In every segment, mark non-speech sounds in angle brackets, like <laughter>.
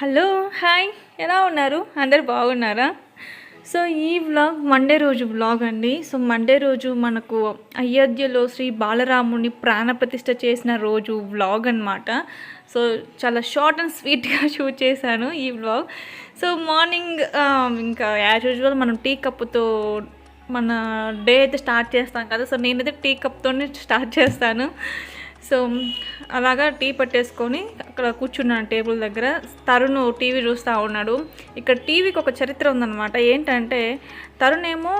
Hello hi. ఎలా ఉన్నారు? అందరు బాగున్నారా? సో ఈ వ్లాగ్ మండే రోజు వ్లాగ్ అండి. సో మండే రోజు మనకు అయోధ్యలో శ్రీ బాలరాముని ప్రాణప్రతిష్ఠ చేసిన రోజు వ్లాగ్ అన్నమాట. సో చాలా షార్ట్ అండ్ స్వీట్గా <laughs> షూట్ చేశాను ఈ వ్లాగ్. సో మార్నింగ్ ఇంకా యాజ్ యూజువల్ మనం టీ కప్పుతో మన డే అయితే స్టార్ట్ చేస్తాం కదా. సో నేనైతే టీ కప్తోనే స్టార్ట్ చేస్తాను. సో అలాగా టీ పట్టేసుకొని అక్కడ కూర్చున్నాను టేబుల్ దగ్గర. తరుణ్ టీవీ చూస్తూ ఉన్నాడు. ఇక్కడ టీవీకి ఒక చరిత్ర ఉందన్నమాట. ఏంటంటే తరుణ్ ఏమో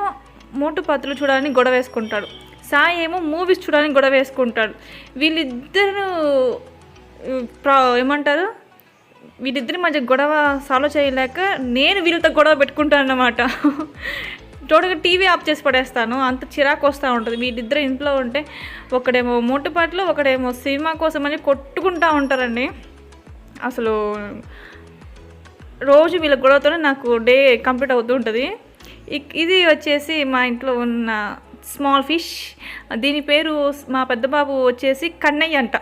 మోటు పత్రులు చూడాలని గొడవ వేసుకుంటాడు. సాయి ఏమో మూవీస్ చూడాలని గొడవ వేసుకుంటాడు. వీళ్ళిద్దరు ప్రా ఏమంటారు? వీళ్ళిద్దరి మధ్య గొడవ సాల్వ్ చేయలేక నేను వీళ్ళతో గొడవ పెట్టుకుంటాను అన్నమాట తోడుగా టీవీ ఆఫ్ చేసి పడేస్తాను. అంత చిరాకు వస్తూ ఉంటుంది. వీటిద్దరు ఇంట్లో ఉంటే ఒకడేమో మూటపాట్లు ఒకడేమో సినిమా కోసం అని కొట్టుకుంటూ ఉంటారండి. అసలు రోజు వీళ్ళ గొడవతోనే నాకు డే కంప్లీట్ అవుతూ ఉంటుంది. ఇక్- ఇది వచ్చేసి మా ఇంట్లో ఉన్న స్మాల్ ఫిష్. దీని పేరు మా పెద్ద బాబు వచ్చేసి కన్నయ్య అంట.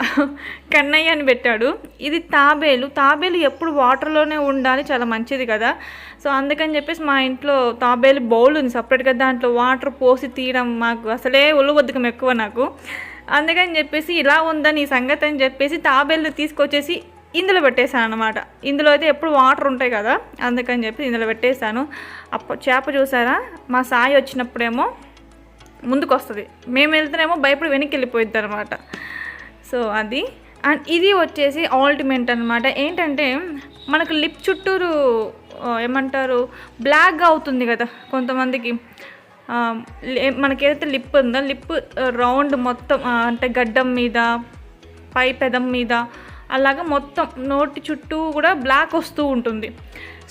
కన్నయ్య అని పెట్టాడు. ఇది తాబేలు. తాబేలు ఎప్పుడు వాటర్లోనే ఉండాలి చాలా మంచిది కదా. సో అందుకని చెప్పేసి మా ఇంట్లో తాబేలు బౌల్ ఉంది సపరేట్గా దాంట్లో వాటర్ పోసి తీయడం మాకు అసలే ఒళ్ళు బద్ధకం ఎక్కువ నాకు. అందుకని చెప్పేసి ఇలా ఉందని ఈ సంగతి అని చెప్పేసి తాబేలు తీసుకొచ్చేసి ఇందులో పెట్టేశాను అనమాట ఇందులో అయితే ఎప్పుడు వాటర్ ఉంటాయి కదా అందుకని చెప్పి ఇందులో పెట్టేశాను. అప్ప చేప చూసారా? మా సాయి వచ్చినప్పుడేమో ముందుకు వస్తుంది మేము వెళ్తేనేమో భయపడి వెనక్కి వెళ్ళిపోయిద్ది అనమాట సో అది. అండ్ ఇది వచ్చేసి ఆల్టిమెంట్ అనమాట ఏంటంటే మనకు లిప్ చుట్టూరు ఏమంటారు బ్లాక్గా అవుతుంది కదా కొంతమందికి. మనకేదైతే మనకి ఏదైతే లిప్ ఉందో లిప్ రౌండ్ మొత్తం అంటే గడ్డం మీద పై పెదం మీద అలాగా మొత్తం నోటి చుట్టూ కూడా బ్లాక్ వస్తూ ఉంటుంది.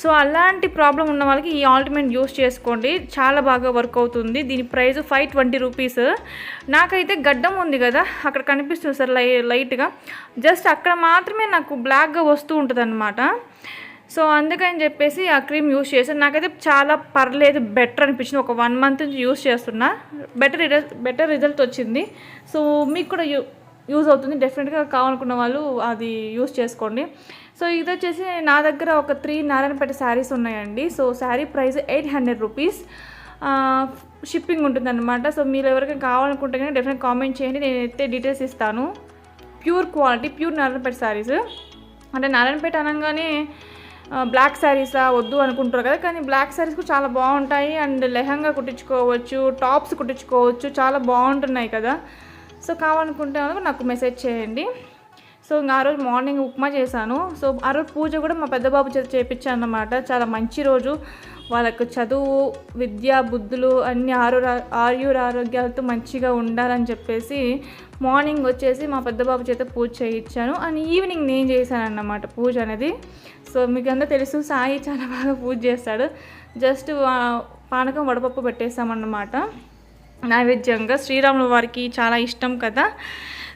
సో అలాంటి ప్రాబ్లం ఉన్న వాళ్ళకి ఈ ఆల్టిమెంట్ యూస్ చేసుకోండి. చాలా బాగా వర్క్ అవుతుంది. దీని ప్రైస్ ఫైవ్ ట్వంటీ రూపీస్. నాకైతే గడ్డం ఉంది కదా అక్కడ కనిపిస్తుంది సార్ లై లైట్గా. జస్ట్ అక్కడ మాత్రమే నాకు బ్లాక్గా వస్తూ ఉంటుంది అనమాట సో అందుకని చెప్పేసి ఆ క్రీమ్ యూస్ చేశాను నాకైతే చాలా పర్లేదు బెటర్ అనిపించింది. ఒక వన్ మంత్ నుంచి యూస్ చేస్తున్నా. బెటర్ రిజల్ట్ బెటర్ రిజల్ట్ వచ్చింది. సో మీకు కూడా యూ యూజ్ అవుతుంది. డెఫినెట్గా కావాలనుకున్న వాళ్ళు అది యూస్ చేసుకోండి. సో ఇది వచ్చేసి నా దగ్గర ఒక త్రీ నారాయణపేట శారీస్ ఉన్నాయండి. So sari price eight hundred rupees. Shipping ఉంటుందన్నమాట. సో మీరు ఎవరికైనా కావాలనుకుంటే కానీ డెఫినెట్ కామెంట్ చేయండి. నేనైతే డీటెయిల్స్ ఇస్తాను. Pure quality pure Narayanpet saris. అంటే నారాయణపేట అనగానే బ్లాక్ శారీసా వద్దు అనుకుంటారు కదా. కానీ బ్లాక్ శారీస్ కూడా చాలా బాగుంటాయి. అండ్ లెహంగా కుట్టించుకోవచ్చు టాప్స్ కుట్టించుకోవచ్చు. చాలా బాగుంటున్నాయి కదా. సో కావాలనుకుంటే నాకు మెసేజ్ చేయండి. సో ఇంకా ఆ రోజు మార్నింగ్ ఉప్మా చేశాను. సో ఆ రోజు పూజ కూడా మా పెద్ద బాబు చేత చేయించాను అన్నమాట చాలా మంచి రోజు. వాళ్ళకు చదువు విద్య బుద్ధులు అన్ని ఆరు ఆయుర ఆరోగ్యాలతో మంచిగా ఉండాలని చెప్పేసి మార్నింగ్ వచ్చేసి మా పెద్దబాబు చేత పూజ చేయించాను అండ్ ఈవినింగ్ నేను చేశాను అన్నమాట పూజ అనేది. సో మీకు అందరూ తెలుసు సాయి చాలా బాగా పూజ చేస్తాడు. జస్ట్ పానకం వడపప్పు పెట్టేసామన్నమాట నైవేద్యంగా శ్రీరాముల వారికి చాలా ఇష్టం కదా.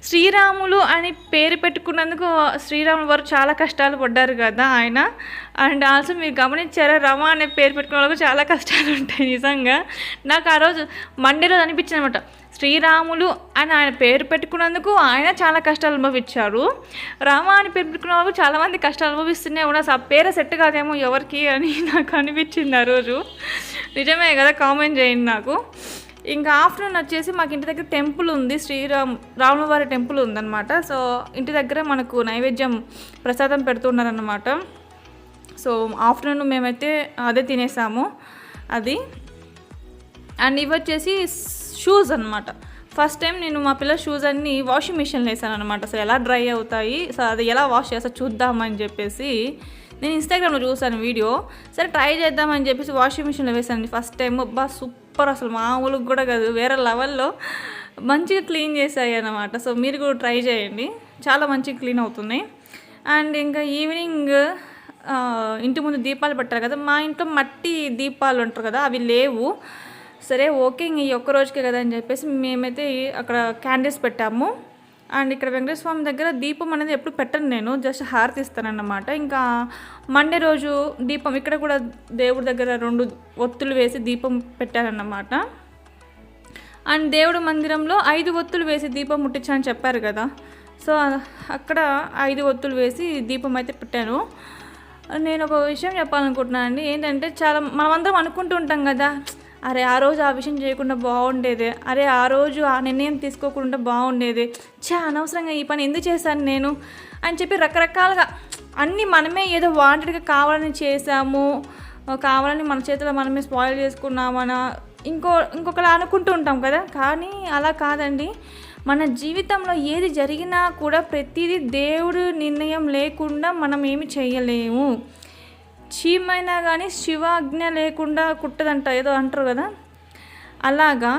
శ్రీరాములు అని పేరు పెట్టుకున్నందుకు శ్రీరాముల వారు చాలా కష్టాలు పడ్డారు కదా ఆయన. అండ్ ఆల్సో మీరు గమనించారా రమ అనే పేరు పెట్టుకున్న వాళ్ళకు చాలా కష్టాలు ఉంటాయి నిజంగా. నాకు ఆ రోజు మండే రోజు అనిపించింది అనమాట శ్రీరాములు అని ఆయన పేరు పెట్టుకున్నందుకు ఆయన చాలా కష్టాలు అనుభవించారు. రామ అని పేరు పెట్టుకున్న వాళ్ళు చాలామంది కష్టాలు అనుభవిస్తూనే ఉన్నారు. ఆ పేరు సెట్ కాదేమో ఎవరికి అని నాకు అనిపించింది ఆ రోజు. నిజమే కదా కామెంట్ చేయండి నాకు. ఇంకా ఆఫ్టర్నూన్ వచ్చేసి మాకు ఇంటి దగ్గర టెంపుల్ ఉంది శ్రీరామ్ రాములవారి టెంపుల్ ఉందన్నమాట. సో ఇంటి దగ్గర మనకు నైవేద్యం ప్రసాదం పెడుతున్నారనమాట సో ఆఫ్టర్నూన్ మేమైతే అదే తినేసాము అది. అండ్ ఇవి వచ్చేసి షూస్ అనమాట ఫస్ట్ టైం నేను మా పిల్లల షూస్ అన్ని వాషింగ్ మిషన్లో వేసాను అనమాట అసలు ఎలా డ్రై అవుతాయి సో అది ఎలా వాష్ చేస్తా చూద్దామని చెప్పేసి నేను ఇన్స్టాగ్రామ్లో చూసాను వీడియో. సరే ట్రై చేద్దామని చెప్పేసి వాషింగ్ మిషన్లో వేసాను. ఫస్ట్ టైం అబ్బా సూపర్ అసలు మామూలుగా కూడా కాదు. వేరే లెవెల్లో మంచిగా క్లీన్ చేశాయి అన్నమాట. సో మీరు కూడా ట్రై చేయండి. చాలా మంచిగా క్లీన్ అవుతున్నాయి. అండ్ ఇంకా ఈవినింగ్ ఇంటి ముందు దీపాలు పెట్టారు కదా మా ఇంట్లో మట్టి దీపాలు ఉంటారు కదా అవి లేవు. సరే ఓకే ఇంక ఈ ఒక్క రోజుకే కదా అని చెప్పేసి మేమైతే అక్కడ క్యాండిల్స్ పెట్టాము. అండ్ ఇక్కడ వెంకటేశ్వర స్వామి దగ్గర దీపం అనేది ఎప్పుడు పెట్టను నేను జస్ట్ హారతి ఇస్తానన్నమాట ఇంకా మండే రోజు దీపం ఇక్కడ కూడా దేవుడి దగ్గర రెండు ఒత్తులు వేసి దీపం పెట్టారన్నమాట. అండ్ దేవుడి మందిరంలో ఐదు ఒత్తులు వేసి దీపం ముట్టించని చెప్పారు కదా. సో అక్కడ ఐదు ఒత్తులు వేసి దీపం అయితే పెట్టాను. నేను ఒక విషయం చెప్పాలనుకుంటున్నాను అండి ఏంటంటే చాలా మనమందరం అనుకుంటూ ఉంటాం కదా అరే ఆ రోజు ఆ విషయం చేయకుండా బాగుండేది. అరే ఆ రోజు ఆ నిర్ణయం తీసుకోకుండా బాగుండేది. చా అనవసరంగా ఈ పని ఎందుకు చేశాను నేను? అని చెప్పి రకరకాలుగా అన్నీ మనమే ఏదో వాంటెడ్గా కావాలని చేసాము కావాలని మన చేతిలో మనమే స్పాయిల్ చేసుకున్నామన? ఇంకో ఇంకొకలా అనుకుంటూ ఉంటాం కదా? కానీ అలా కాదండి. మన జీవితంలో ఏది జరిగినా కూడా ప్రతిదీ దేవుడు నిర్ణయం లేకుండా మనం ఏమి చేయలేము. చీమైనా కానీ శివాజ్ఞ లేకుండా కుట్టదంట ఏదో అంటారు కదా. అలాగా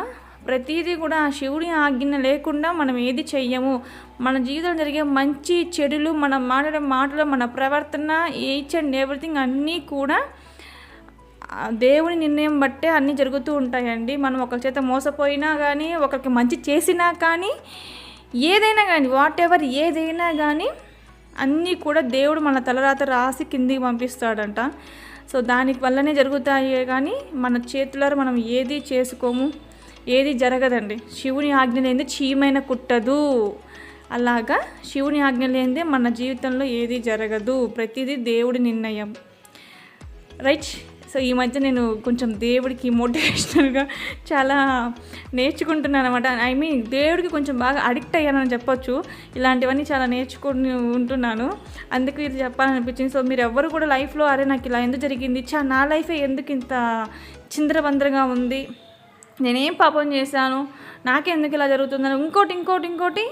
ప్రతిదీ కూడా ఆ శివుడి ఆజ్ఞ లేకుండా మనం ఏది చెయ్యము. మన జీవితంలో జరిగే మంచి చెడులు మనం మాట్లాడే మాటలు మన ప్రవర్తన ఈచ్ అండ్ ఎవ్రీథింగ్ అన్నీ కూడా దేవుని నిర్ణయం బట్టే అన్నీ జరుగుతూ ఉంటాయండి. మనం ఒకరి చేత మోసపోయినా కానీ ఒకరికి మంచి చేసినా కానీ ఏదైనా కానీ వాట్ ఎవర్ ఏదైనా కానీ అన్నీ కూడా దేవుడు మన తలరాత రాసి కిందికి పంపిస్తాడంట. సో దాని వల్లనే జరుగుతాయి కానీ మన చేతులారా మనం ఏది చేసుకోము? ఏది జరగదండి. శివుని ఆజ్ఞ లేనిదే చీమైన కుట్టదు. అలాగా? శివుని ఆజ్ఞ లేనిదే మన జీవితంలో ఏది జరగదు. ప్రతిదీ దేవుడి నిర్ణయం. రైట్? సో ఈ మధ్య నేను కొంచెం దేవుడికి మోటివేషనల్గా చాలా నేర్చుకుంటున్నాను అనమాట ఐ మీన్ దేవుడికి కొంచెం బాగా అడిక్ట్ అయ్యానని చెప్పొచ్చు. ఇలాంటివన్నీ చాలా నేర్చుకుని ఉంటున్నాను. అందుకు ఇది చెప్పాలనిపించింది. సో మీరు ఎవ్వరు కూడా లైఫ్లో అరే నాకు ఇలా ఎందుకు జరిగింది? చా నా లైఫే ఎందుకు ఇంత చిందరబందరగా ఉంది? నేనేం పాపం చేశాను? నాకెందుకు ఇలా జరుగుతుందని ఇంకోటి ఇంకోటి ఇంకోటి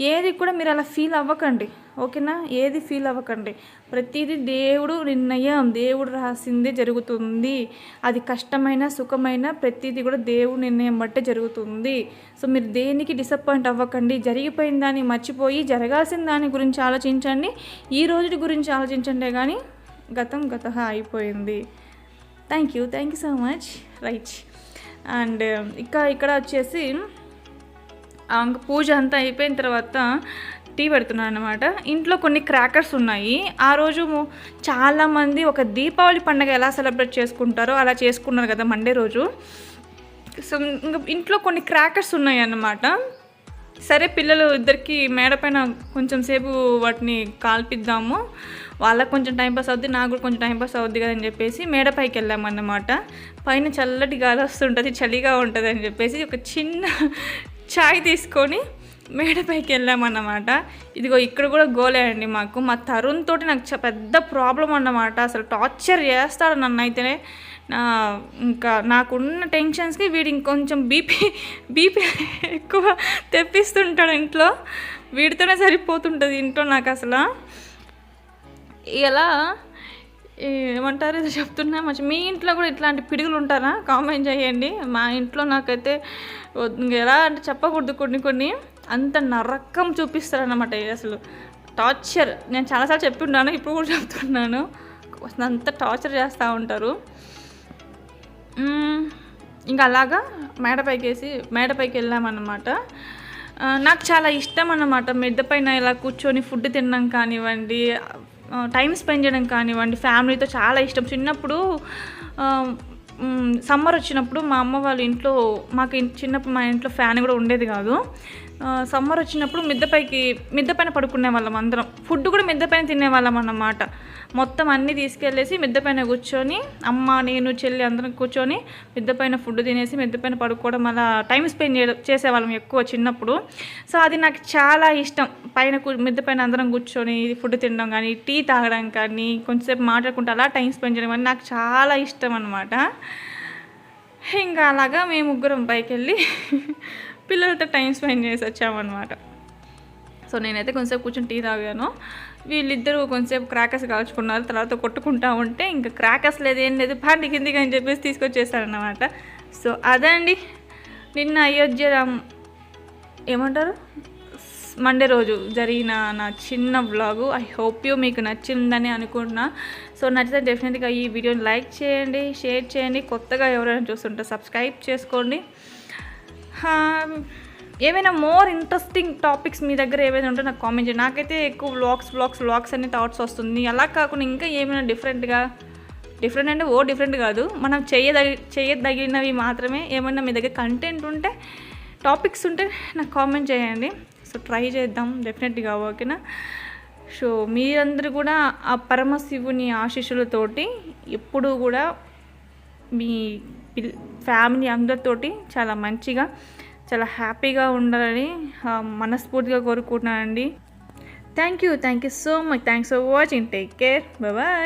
ఏది కూడా మీరు అలా ఫీల్ అవ్వకండి. ఓకేనా? ఏది ఫీల్ అవ్వకండి. ప్రతిదీ దేవుడు నిర్ణయం దేవుడు రాసిందే జరుగుతుంది. అది కష్టమైన సుఖమైన ప్రతిదీ కూడా దేవుడు నిర్ణయం బట్టే జరుగుతుంది. సో మీరు దేనికి డిసప్పాయింట్ అవ్వకండి. జరిగిపోయిన దాన్ని మర్చిపోయి జరగాల్సిన దాని గురించి ఆలోచించండి. ఈ రోజు గురించి ఆలోచించండి కానీ గతం గత అయిపోయింది. Thank you thank you so much right and ఇంకా ఇక్కడ వచ్చేసి పూజ అంతా అయిపోయిన తర్వాత టీ పెడుతున్నాను అనమాట ఇంట్లో కొన్ని క్రాకర్స్ ఉన్నాయి. ఆ రోజు చాలామంది ఒక దీపావళి పండుగ ఎలా సెలబ్రేట్ చేసుకుంటారో అలా చేసుకున్నారు కదా మండే రోజు. సో ఇంకా ఇంట్లో కొన్ని క్రాకర్స్ ఉన్నాయి అన్నమాట. సరే పిల్లలు ఇద్దరికి మేడ పైన కొంచెం సేపు వాటిని కాల్పిద్దాము. వాళ్ళకి కొంచెం టైం పాస్ అవుద్ది నాకు కూడా కొంచెం టైం పాస్ అవుద్ది కదా అని చెప్పేసి మేడ పైకి వెళ్ళామన్నమాట పైన చల్లటి గాలి వస్తుంటుంది చలిగా ఉంటుంది అని చెప్పేసి ఒక చిన్న <laughs> చాయ్ తీసుకొని మేడ పైకి వెళ్ళామన్నమాట. ఇదిగో ఇక్కడ కూడా గోలే అండి మాకు. మా తరుణ్ తోటి నాకు పెద్ద ప్రాబ్లం అన్నమాట. అసలు టార్చర్ చేస్తాడు నన్ను అయితేనే. నా ఇంకా నాకున్న టెన్షన్స్కి వీడు ఇంకొంచెం బీపీ బీపీ ఎక్కువ తెప్పిస్తుంటాడు ఇంట్లో. వీడితోనే సరిపోతుంటుంది ఇంట్లో నాకు అసలు. ఇలా ఏమంటారు ఇది చెప్తున్నా మంచి మీ ఇంట్లో కూడా ఇట్లాంటి పిడుగులు ఉంటారా? కామెంట్ చేయండి. మా ఇంట్లో నాకైతే ఎలా అంటే చెప్పకూడదు కొన్ని కొన్ని. అంత నరకం చూపిస్తారనమాట అసలు. టార్చర్ నేను చాలాసార్లు చెప్పి ఉన్నాను ఇప్పుడు కూడా చెప్తున్నాను. అంత టార్చర్ చేస్తూ ఉంటారు. ఇంకా అలాగా మేడపైకి వేసి మేడపైకి వెళ్ళామన్నమాట నాకు చాలా ఇష్టం అన్నమాట మిద్ద పైన ఇలా కూర్చొని ఫుడ్ తినడం కానివ్వండి టైం స్పెండ్ చేయడం కానివ్వండి ఫ్యామిలీతో చాలా ఇష్టం. చిన్నప్పుడు సమ్మర్ వచ్చినప్పుడు మా అమ్మ వాళ్ళ ఇంట్లో మాకు చిన్నప్పుడు మా ఇంట్లో ఫ్యాన్ కూడా ఉండేది కాదు. సమ్మర్ వచ్చినప్పుడు మిద్దపైకి పైకి పైన పడుకునే వాళ్ళం అందరం. ఫుడ్ కూడా మిద్దపైన తినేవాళ్ళం అన్నమాట. మొత్తం అన్నీ తీసుకెళ్ళేసి మిద్దపైన కూర్చొని అమ్మ నేను చెల్లి అందరం కూర్చొని మిద్దపైన ఫుడ్ తినేసి మిద్దపైన పడుకోవడం అలా టైం స్పెండ్ చేయడం చేసేవాళ్ళం ఎక్కువ చిన్నప్పుడు. సో అది నాకు చాలా ఇష్టం. పైన కూ- పైన అందరం కూర్చొని ఫుడ్ తినడం కానీ టీ తాగడం కానీ కొంచెంసేపు మాట్లాడుకుంటూ అలా టైం స్పెండ్ చేయడం కానీ నాకు చాలా ఇష్టం అనమాట ఇంకా అలాగా మేము ముగ్గురం పైకి వెళ్ళి పిల్లలతో టైం స్పెండ్ చేసి వచ్చామన్నమాట. సో నేనైతే కొంచెంసేపు కూర్చొని టీ తాగాను. వీళ్ళిద్దరూ కొంచెంసేపు క్రాకర్స్ కాల్చుకున్నారు. తర్వాత కొట్టుకుంటా ఉంటే ఇంకా క్రాకర్స్ లేదు ఏం లేదు పాటి కిందికి అని చెప్పేసి తీసుకొచ్చేసారన్నమాట సో అదండి నిన్న అయోధ్య రామ్ ఏమంటారు? మండే రోజు జరిగిన నా చిన్న వ్లాగు ఐ హోప్ యూ మీకు నచ్చిందని అనుకుంటున్నా. సో నచ్చితే డెఫినెట్గా ఈ వీడియోని లైక్ చేయండి షేర్ చేయండి. కొత్తగా ఎవరైనా చూస్తుంటే సబ్స్క్రైబ్ చేసుకోండి. ఏమైనా మోర్ ఇంట్రెస్టింగ్ టాపిక్స్ మీ దగ్గర ఏమైనా ఉంటే నాకు కామెంట్ చేయండి. నాకైతే ఎక్కువ వ్లాగ్స్ వ్లాగ్స్ వ్లాగ్స్ అనే థాట్స్ వస్తుంది. అలా కాకుండా ఇంకా ఏమైనా డిఫరెంట్గా డిఫరెంట్ అంటే ఓ డిఫరెంట్ కాదు. మనం చేయదగి చేయదగినవి మాత్రమే ఏమైనా మీ దగ్గర కంటెంట్ ఉంటే టాపిక్స్ ఉంటే నాకు కామెంట్ చేయండి. సో ట్రై చేద్దాం. డెఫినెట్గా ఓకేనా సో మీరందరూ కూడా ఆ పరమశివుని ఆశీస్సులతోటి ఎప్పుడూ కూడా మీ పిల్ ఫ్యామిలీ అందరితోటి చాలా మంచిగా చాలా హ్యాపీగా ఉండాలని మనస్ఫూర్తిగా కోరుకుంటున్నానండి. Thank you thank you so much thanks for watching. Take care. Bye.